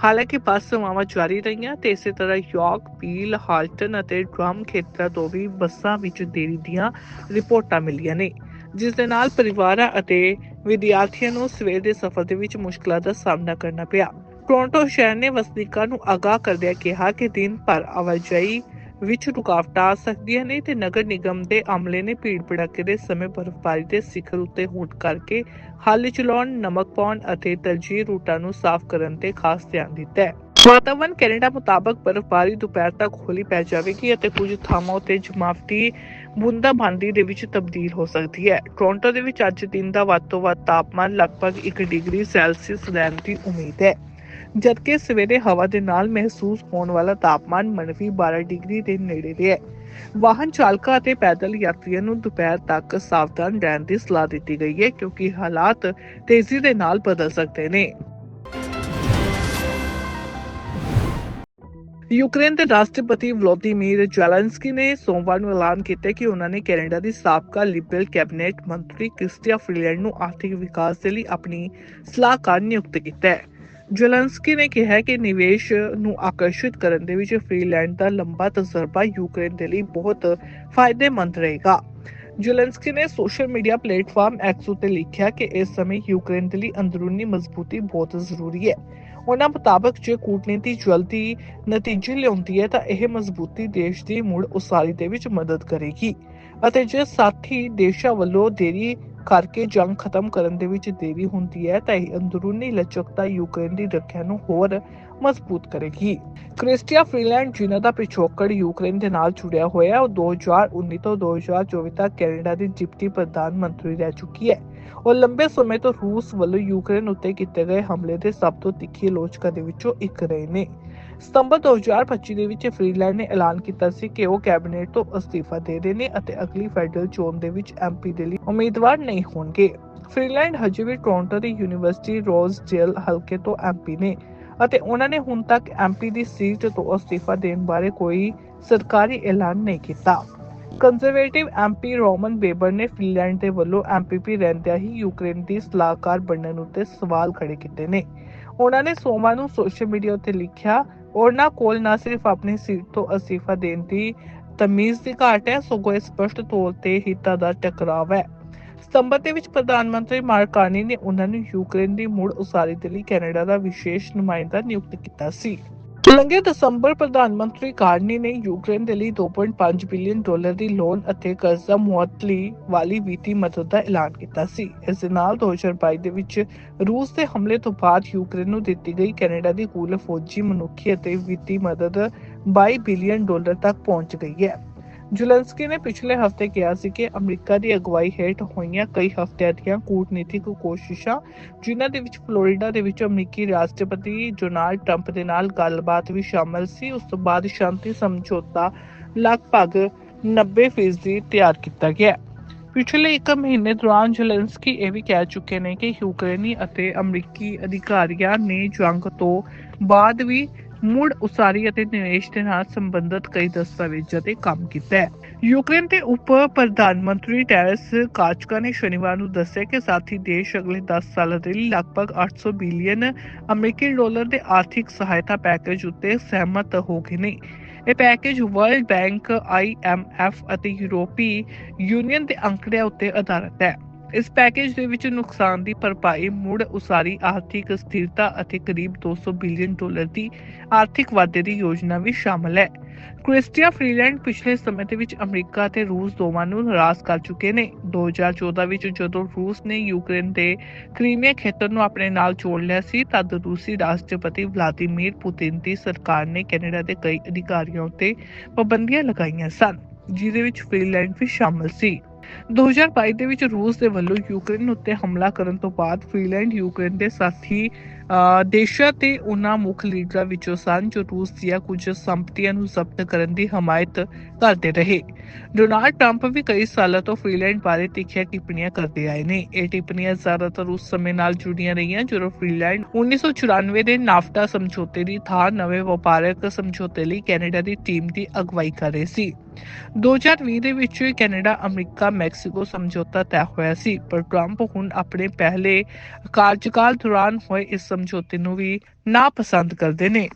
ਹਾਲਾਂਕਿ ਬੱਸ ਸੇਵਾਵਾਂ ਜਾਰੀ ਰਹੀਆਂ ਤੇ ਇਸੇ ਤਰ੍ਹਾਂ ਯਾਰਕ, ਪੀਲ, ਹਾਲਟਨ ਅਤੇ ਡਰਮ ਖੇਤਰਾਂ ਤੋਂ ਵੀ ਬੱਸਾਂ ਵਿੱਚ ਦੇਰੀ ਦੀਆਂ ਰਿਪੋਰਟਾਂ ਮਿਲੀਆਂ ਨੇ ਜਿਸ ਦੇ ਨਾਲ ਪਰਿਵਾਰਾਂ ਅਤੇ ਵਿਦਿਆਰਥੀਆਂ ਨੂੰ ਸਵੇਰ ਦੇ ਸਫ਼ਰ ਦੇ ਵਿੱਚ ਮੁਸ਼ਕਲਾਂ ਦਾ ਸਾਹਮਣਾ ਕਰਨਾ ਪਿਆ। ਟੋਰਾਂਟੋ ਸ਼ਹਿਰ ਨੇ ਵਸਨੀਕਾਂ ਨੂੰ ਆਗਾਹ ਕਰਦਿਆਂ ਕਿਹਾ ਕਿ ਦਿਨ ਭਰ ਆਵਾਜਾਈ ਵਿੱਚ ਰੁਕਾਵਟਾਂ ਆ ਸਕਦੀਆਂ ਨੇ ਤੇ ਨਗਰ ਨਿਗਮ ਦੇ ਅਮਲੇ ਨੇ ਭੀੜ ਭੜੱਕੇ ਦੇ ਸਮੇਂ ਬਰਫ਼ਬਾਰੀ ਦੇ ਸਿਖਰ ਉੱਤੇ ਹੋਣ ਕਰਕੇ ਹੱਲ ਚਲਾਉਣ, ਨਮਕ ਪਾਉਣ ਅਤੇ ਤਰਜੀਹ ਰੂਟਾਂ ਨੂੰ ਸਾਫ਼ ਕਰਨ ਤੇ ਖਾਸ ਧਿਆਨ ਦਿੱਤਾ ਹੈ। ਵਾਤਾਵਰਣ ਕੈਨੇਡਾ ਮੁਤਾਬਕ ਬਰਫ਼ਬਾਰੀ ਦੁਪਹਿਰ ਤੱਕ ਹੌਲੀ ਪੈ ਜਾਵੇਗੀ ਅਤੇ ਕੁਝ ਥਾਵਾਂ ਉੱਤੇ ਜਮਾਵਟੀ ਬੂੰਦਾਬਾਂਦੀ ਦੇ ਵਿੱਚ ਤਬਦੀਲ ਹੋ ਸਕਦੀ ਹੈ। ਟੋਰਾਂਟੋ ਦੇ ਵਿੱਚ ਅੱਜ ਦਿਨ ਦਾ ਵੱਧ ਤੋਂ ਵੱਧ ਤਾਪਮਾਨ ਲਗਭਗ 1 ਡਿਗਰੀ ਸੈਲਸੀਅਸ ਰਹਿਣ ਦੀ ਉਮੀਦ ਹੈ। ਜਦਕਿ ਸਵੇਰੇ ਹਵਾ ਦੇ ਨਾਲ ਮਹਿਸੂਸ ਹੋਣ ਵਾਲਾ ਤਾਪਮਾਨ ਮਨਫੀ 12 ਡਿਗਰੀ ਦੇ ਨੇੜੇ ਰਿਹਾ ਵਾਹਨ ਚਾਲਕਾਂ ਅਤੇ ਪੈਦਲ ਯਾਤਰੀਆਂ ਨੂੰ ਦੁਪਹਿਰ ਤੱਕ ਸਾਵਧਾਨ ਰਹਿਣ ਦੀ ਸਲਾਹ ਦਿੱਤੀ ਗਈ ਹੈ, ਕਿਉਂਕਿ ਹਾਲਾਤ ਤੇਜ਼ੀ ਦੇ ਨਾਲ ਬਦਲ ਸਕਦੇ ਨੇ। ਯੂਕਰੇਨ ਦੇ ਰਾਸ਼ਟਰਪਤੀ ਵਲੋਦੀਮੀਰ ਜ਼ੈਲੈਂਸਕੀ ਨੇ ਸੋਮਵਾਰ ਨੂੰ ਐਲਾਨ ਕੀਤਾ ਕਿ ਉਹਨਾਂ ਨੇ ਕੈਨੇਡਾ ਦੀ ਸਾਬਕਾ ਲਿਬਰਲ ਕੈਬਨਿਟ ਮੰਤਰੀ ਕ੍ਰਿਸਟੀਆ ਫਰੀਲੈਂਡ ਨੂੰ ਆਰਥਿਕ ਵਿਕਾਸ ਦੇ ਲਈ ਆਪਣੀ ਸਲਾਹਕਾਰ ਨਿਯੁਕਤ ਕੀਤਾ ਹੈ। ਜ਼ੈਲੈਂਸਕੀ ਨੇ ਕਿਹਾ ਕਿ ਨਿਵੇਸ਼ ਨੂੰ ਆਕਰਸ਼ਿਤ ਕਰਨ ਦੇ ਵਿੱਚ ਫਰੀਲੈਂਡ ਦਾ ਲੰਬਾ ਤਜਰਬਾ ਯੂਕਰੇਨ ਦੇ ਲਈ ਬਹੁਤ ਫਾਇਦੇਮੰਦ ਰਹੇਗਾ। ਜ਼ੈਲੈਂਸਕੀ ਨੇ ਸੋਸ਼ਲ ਮੀਡੀਆ ਪਲੇਟਫਾਰਮ ਐਕਸ ਉਤੇ ਲਿਖਿਆ ਕਿ ਇਸ ਸਮੇਂ ਯੂਕਰੇਨ ਦੇ ਲਈ ਅੰਦਰੂਨੀ ਮਜ਼ਬੂਤੀ ਬਹੁਤ ਜ਼ਰੂਰੀ ਹੈ। ਉਹਨਾਂ ਮੁਤਾਬਕ ਜੇ ਕੂਟਨੀਤੀ ਜਲਦੀ ਨਤੀਜੇ ਲਿਆਉਂਦੀ ਹੈ ਤਾਂ ਇਹ ਮਜ਼ਬੂਤੀ ਦੇਸ਼ ਦੀ ਮੁੜ ਉਸਾਰੀ ਦੇ ਵਿੱਚ ਮਦਦ ਕਰੇਗੀ ਅਤੇ ਜੇ ਸਾਥੀ ਦੇਸ਼ਾਂ ਵੱਲੋਂ ਦੇਰੀ ਕਰਕੇ ਜੰਗ ਖਤਮ ਕਰਨ ਦੇ ਵਿੱਚ ਦੇਰੀ ਹੁੰਦੀ ਹੈ, ਤਾਂ ਇਹ ਅੰਦਰੂਨੀ ਲਚਕਤਾ ਯੂਕਰੇਨ ਦੀ ਰੱਖਿਆ ਨੂੰ ਹੋਰ ਮਜ਼ਬੂਤ ਕਰੇਗੀ। ਕ੍ਰਿਸਟੀਆ ਫ੍ਰੀਲੈਂਡ ਜਿਨ੍ਹਾਂ ਦਾ ਪਿਛੋਕੜ ਯੂਕਰੇਨ ਦੇ ਨਾਲ ਜੁੜਿਆ ਹੋਇਆ ਹੈ, ਉਹ 2019 ਤੋਂ 2024 ਤੱਕ ਕੈਨੇਡਾ ਦੀ ਡਿਪਟੀ ਪ੍ਰਧਾਨ ਮੰਤਰੀ ਰਹਿ ਚੁੱਕੀ ਹੈ। ਉਹ ਲੰਬੇ ਸਮੇਂ ਤੋਂ ਰੂਸ ਵੱਲੋਂ ਯੂਕਰੇਨ ਉੱਤੇ ਕੀਤੇ ਗਏ ਹਮਲੇ ਦੇ ਸਭ ਤੋਂ ਤਿੱਖੀ ਆਲੋਚਕਾਂ ਦੇ ਵਿੱਚੋਂ ਇੱਕ ਰਹੇ ਨੇ। ਸਤੰਬਰ 2025 ਦੇ ਵਿੱਚ ਫ੍ਰੀਲੈਂਡ ਨੇ ਐਲਾਨ ਕੀਤਾ ਸੀ ਕਿ ਉਹ ਕੈਬਨਿਟ ਤੋਂ ਅਸਤੀਫਾ ਦੇ ਰਹੇ ਨੇ ਅਤੇ ਅਗਲੀ ਫੈਡਰਲ ਚੋਣ ਦੇ ਵਿੱਚ ਐਮਪੀ ਦੇ ਲਈ ਉਮੀਦਵਾਰ ਨਹੀਂ ਹੋਣਗੇ। ਫ੍ਰੀਲੈਂਡ ਹਜੇ ਵੀ ਟੋਰਾਂਟੋ ਦੀ ਯੂਨੀਵਰਸਿਟੀ ਰੋਜ਼ ਜੇਲ ਹਲਕੇ ਤੋਂ ਐਮਪੀ ਨੇ ਅਤੇ ਉਹਨਾਂ ਨੇ ਹੁਣ ਤੱਕ ਐਮਪੀ ਦੀ ਸੀਟ ਤੋਂ ਅਸਤੀਫਾ ਦੇਣ ਬਾਰੇ ਕੋਈ ਸਰਕਾਰੀ ਐਲਾਨ ਨਹੀਂ ਕੀਤਾ। ਕੰਜ਼ਰਵੇਟਿਵ ਐਮਪੀ ਰੋਮਨ ਬੇਬਰ ਨੇ ਫਿਨਲੈਂਡ ਦੇ ਵੱਲੋਂ ਐਮਪੀਪੀ ਰਹਿੰਦਿਆਂ ਹੀ ਯੂਕਰੇਨ ਦੀ ਸਲਾਹਕਾਰ ਬਣਨ ਉੱਤੇ ਸਵਾਲ ਖੜੇ ਕੀਤੇ ਨੇ। ਉਹਨਾਂ ਨੇ ਸੋਮਾ ਨੂੰ ਸੋਸ਼ਲ ਮੀਡੀਆ ਉੱਤੇ ਲਿਖਿਆ ਉਹਨਾਂ ਕੋਲ ਨਾ ਸਿਰਫ ਆਪਣੀ ਸੀਟ ਤੋਂ ਅਸਤੀਫਾ ਦੇਣ ਦੀ ਤਮੀਜ਼ ਦੀ ਘਾਟ ਹੈ, ਸਗੋਂ ਇਹ ਸਪਸ਼ਟ ਤੌਰ ਤੇ ਹਿੱਤਾਂ ਦਾ ਟਕਰਾਵ ਹੈ। ਸਤੰਬਰ ਦੇ ਵਿੱਚ ਪ੍ਰਧਾਨ ਮੰਤਰੀ ਮਾਰਕਾਨੀ ਨੇ ਉਹਨਾਂ ਨੂੰ ਯੂਕਰੇਨ ਦੀ ਮੁੜ ਉਸਾਰੀ ਦੇ ਲਈ ਕੈਨੇਡਾ ਦਾ ਵਿਸ਼ੇਸ਼ ਨੁਮਾਇੰਦਾ ਨਿਯੁਕਤ ਕੀਤਾ ਸੀ। ਲੰਘੇ ਦਸੰਬਰ ਪ੍ਰਧਾਨ ਮੰਤਰੀ ਕਾਰਨੀ ਨੇ ਯੂਕਰੇਨ ਦੇ ਲਈ 2.5 ਬਿਲੀਅਨ ਡਾਲਰ ਦੀ ਲੋਨ ਅਤੇ ਕਰਜ਼ਾ ਮੁਅੱਤਲੀ ਵਾਲੀ ਵਿੱਤੀ ਮਦਦ ਦਾ ਐਲਾਨ ਕੀਤਾ ਸੀ। ਇਸ ਦੇ ਨਾਲ 2022 ਦੇ ਵਿੱਚ ਰੂਸ ਦੇ ਹਮਲੇ ਤੋਂ ਬਾਅਦ ਯੂਕਰੇਨ ਨੂੰ ਦਿੱਤੀ ਗਈ ਕੈਨੇਡਾ ਦੀ ਕੁੱਲ ਫੌਜੀ ਮਨੁੱਖੀ ਅਤੇ ਵਿੱਤੀ ਮਦਦ 22 ਬਿਲੀਅਨ ਡਾਲਰ ਤੱਕ ਪਹੁੰਚ ਗਈ ਹੈ। ਜ਼ੁਲੈਂਸਕੀ ਨੇ ਪਿਛਲੇ ਹਫ਼ਤੇ ਕਿਹਾ ਸੀ ਕਿ ਅਮਰੀਕਾ ਦੀ ਅਗਵਾਈ ਹੇਠ ਹੋਈਆਂ ਕਈ ਹਫ਼ਤਿਆਂ ਦੀਆਂ ਕੂਟਨੀਤਿਕ ਕੋਸ਼ਿਸ਼ਾਂ, ਜਿਨ੍ਹਾਂ ਦੇ ਵਿੱਚ ਫਲੋਰੀਡਾ ਦੇ ਵਿੱਚ ਅਮਰੀਕੀ ਰਾਸ਼ਟਰਪਤੀ ਡੋਨਾਲਡ ਟਰੰਪ ਦੇ ਨਾਲ ਗੱਲਬਾਤ ਵੀ ਸ਼ਾਮਲ ਸੀ, ਉਸ ਤੋਂ ਬਾਅਦ ਸ਼ਾਂਤੀ ਸਮਝੌਤਾ ਲਗਭਗ 90% ਤਿਆਰ ਕੀਤਾ ਗਿਆ। ਪਿਛਲੇ ਇੱਕ ਮਹੀਨੇ ਦੌਰਾਨ ਜ਼ੈਲੈਂਸਕੀ ਇਹ ਵੀ ਕਹਿ ਚੁੱਕੇ ਨੇ ਕਿ ਯੂਕਰੇਨੀ ਅਤੇ ਅਮਰੀਕੀ ਅਧਿਕਾਰੀਆਂ ਨੇ ਜੰਗ ਤੋਂ ਬਾਅਦ ਵੀ ਮੁੜ ਉਸਾਰੀ ਅਤੇ ਨਿਵੇਸ਼ ਦੇ ਨਾਲ ਸੰਬੰਧਿਤ ਕਈ ਦਸਤਾਵੇਜ਼ਾਂ ਤੇ ਕੰਮ ਕੀਤਾ ਹੈ। ਯੂਕਰੇਨ ਦੇ ਉਪ ਪ੍ਰਧਾਨ ਮੰਤਰੀ ਟੈਰਸ ਕਾਚਕਾ ਨੇ ਸ਼ਨੀਵਾਰ ਨੂੰ ਦੱਸਿਆ ਕਿ ਸਾਥੀ ਦੇਸ਼ ਅਗਲੇ 10 ਸਾਲਾਂ ਦੇ ਲਈ ਲਗਭਗ 800 ਬਿਲੀਅਨ ਅਮਰੀਕੀ ਡਾਲਰ ਦੇ ਆਰਥਿਕ ਸਹਾਇਤਾ ਪੈਕੇਜ ਉੱਤੇ ਸਹਿਮਤ ਹੋ ਗਏ ਨੇ। ਇਹ ਪੈਕੇਜ ਵਰਲਡ ਬੈਂਕ IMF ਅਤੇ ਯੂਰਪੀ ਯੂਨੀਅਨ ਦੇ ਅੰਕੜਿਆਂ ਉੱਤੇ ਆਧਾਰਿਤ ਹੈ। ਇਸ ਪੈਕੇਜ ਦੇ ਵਿੱਚ ਨੁਕਸਾਨ ਦੀ ਭਰਪਾਈ, ਮੁੜ ਉਸਾਰੀ, ਆਰਥਿਕ ਸਥਿਰਤਾ ਅਤੇ ਕਰੀਬ 200 ਬਿਲੀਅਨ ਡਾਲਰ ਦੀ ਆਰਥਿਕ ਵਾਧੇ ਦੀ ਯੋਜਨਾ ਵੀ ਸ਼ਾਮਲ ਹੈ। ਕ੍ਰਿਸਟੀਆ ਫ੍ਰੀਲੈਂਡ ਪਿਛਲੇ ਸਮੇਂ ਦੇ ਵਿੱਚ ਅਮਰੀਕਾ ਤੇ ਰੂਸ ਦੋਵਾਂ ਨੂੰ ਨਿਰਾਸ਼ ਕਰ ਚੁੱਕੇ ਨੇ। 2014 ਵਿੱਚ ਜਦੋਂ ਰੂਸ ਨੇ ਯੂਕਰੇਨ ਦੇ ਕ੍ਰੀਮੀਆ ਖੇਤਰ ਨੂੰ ਆਪਣੇ ਨਾਲ ਜੋੜ ਲਿਆ ਸੀ, ਤਦ ਰੂਸੀ ਰਾਸ਼ਟਰਪਤੀ ਵਲਾਦੀਮੀਰ ਪੁਤਿਨ ਦੀ ਸਰਕਾਰ ਨੇ ਕੈਨੇਡਾ ਦੇ ਕਈ ਅਧਿਕਾਰੀਆਂ ਉੱਤੇ ਪਾਬੰਦੀਆਂ ਲਗਾਈਆਂ ਸਨ ਜਿਦੇ ਵਿੱਚ ਫ੍ਰੀਲੈਂਡ ਵੀ ਸ਼ਾਮਲ ਸੀ। 2022 ਦੇ ਵਿੱਚ ਰੂਸ ਦੇ ਵੱਲੋਂ ਯੂਕਰੇਨ ਉੱਤੇ ਹਮਲਾ ਕਰਨ ਤੋਂ ਬਾਅਦ ਫ੍ਰੀਲੈਂਡ ਯੂਕਰੇਨ ਦੇ ਸਾਥੀ ਦੇਸ਼ਾਂ ਤੇ ਉਹਨਾਂ ਮੁੱਖ ਲੀਡਰਾਂ ਵਿੱਚੋਂ ਸਨ ਜੋ ਰੂਸ ਦੀਆਂ ਕੁਝ ਸੰਪਤੀਆਂ ਨੂੰ ਜ਼ਬਤ ਕਰਨ ਦੀ ਹਮਾਇਤ ਕਰਦੇ ਰਹੇ। ਡੋਨਾਲਡ ਟਰੰਪ ਵੀ ਕਈ ਸਾਲਾਂ ਤੋਂ ਫ੍ਰੀਲੈਂਡ ਬਾਰੇ ਤਿੱਖੀਆਂ ਟਿੱਪਣੀਆਂ ਕਰਦੇ ਆਏ ਨੇ। ਇਹ ਟਿੱਪਣੀਆਂ ਜ਼ਿਆਦਾਤਰ ਉਸ ਸਮੇਂ ਨਾਲ ਜੁੜੀਆਂ ਰਹੀਆਂ ਜਦੋਂ ਫ੍ਰੀਲੈਂਡ 1994 ਦੇ ਨਾਫਟਾ ਸਮਝੌਤੇ ਦੀ ਥਾਂ ਨਵੇਂ ਵਪਾਰਕ ਸਮਝੌਤੇ ਲਈ ਕੈਨੇਡਾ ਦੀ ਟੀਮ ਦੀ ਅਗਵਾਈ ਕਰ ਰਹੇ ਸੀ। 2020 ਦੇ ਵਿੱਚ ਕੈਨੇਡਾ, ਅਮਰੀਕਾ, ਮੈਕਸੀਕੋ ਸਮਝੌਤਾ ਤੈਅ ਹੋਇਆ ਸੀ, ਪਰ ਟਰੰਪ ਹੁਣ ਆਪਣੇ ਪਹਿਲੇ ਕਾਰਜਕਾਲ ਦੌਰਾਨ ਹੋਏ ਇਸ ਸਮਝੌਤੇ ਨੂੰ ਵੀ ਨਾਪਸੰਦ ਕਰਦੇ ਨੇ।